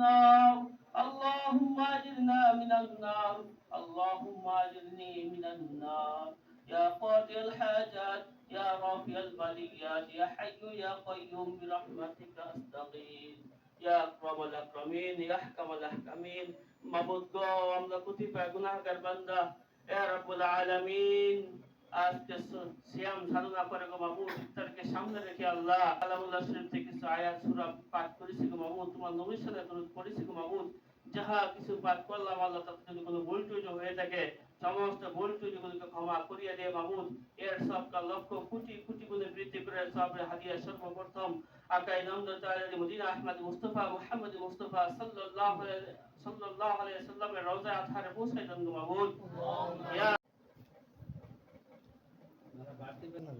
النار اللهم أجرنا من النار اللهم أجرني من النار يا قاضي الحاجات يا رافع البليات يا حي يا قيوم برحمتك أستغيث يا أكرم الأكرمين يا أحكم الأحكمين মাবুদ গো আমরা কতিপয় গুনাহগার বান্দা এ রব্বুল আলামিন আজকে স- সিয়াম সাধনা করে গো মাবুদ ইফতারকে সামনে রেখে আল্লাহ কালামুল্লাহ শরীফ থেকে কিছু আয়াত সূরা পাঠ করেছি গো মাবুদ তোমার নবীর সাথে দরুদ পড়েছি গো মাবুদ যাহা কিছু পাঠ করলাম আল্লাহ তাতে যদি কোনো ভুল টুইট হয়ে থাকে সমস্ত ভুল টুইটগুলোকে ক্ষমা করিয়া দিয়ে মাবুদ এর সবটা লক্ষ কোটি কোটি গুণে বৃদ্ধি করে সবের হাদিয়া সর্বপ্রথম আকাই নন্দ তাআলা মদিনা আহমদ মুস্তাফা মুহাম্মদ মুস্তাফা সাল্লাল্লাহু আলাইহি সাল্লাল্লাহু আলাইহি সাল্লামের রওজা আথারে পৌঁছে দেন গো মাবুদ ইয়া বাড়তি বের না?